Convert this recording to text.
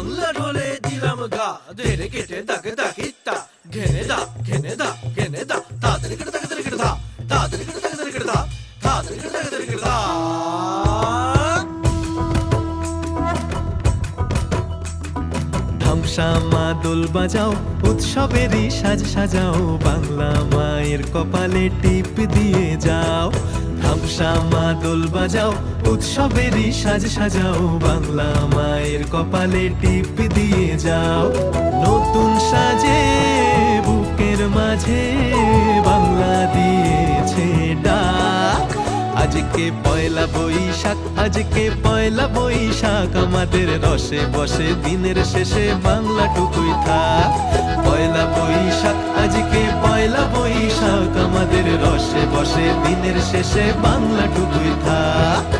বাংলা ঢোলে দিলাম গা। ধেরে কেটে তাকে তাকে তা ঘেনে দা ঘেনে দা ঘেনে দা। তাদের কেটে তাকে তাদের কেটে দা। তাদের কেটে তাকে তাদের কেটে দা। তাদের কেটে তাকে তাদের কেটে দা। মা দোল বাজাও, উৎসবেরই সাজ সাজাও, বাংলা মায়ের কপালে টিপ দিয়ে যাও। ধামসা মা দোল বাজাও, উৎসবেরই সাজ সাজাও, বাংলা মায়ের কপালে টিপ দিয়ে যাও। নতুন সাজে, বুকের মাঝে বাংলা দিয়েছে ডাক। আজকে পয়লা বৈশাখ, আজকে পয়লা বৈশাখ, আমাদের রসে বসে দিনের শেষে বাংলা টুকুই থাক। পয়লা বৈশাখ, আজকে পয়লা বৈশাখ বসে দিনের শেষে বাংলা টুকুই থাক।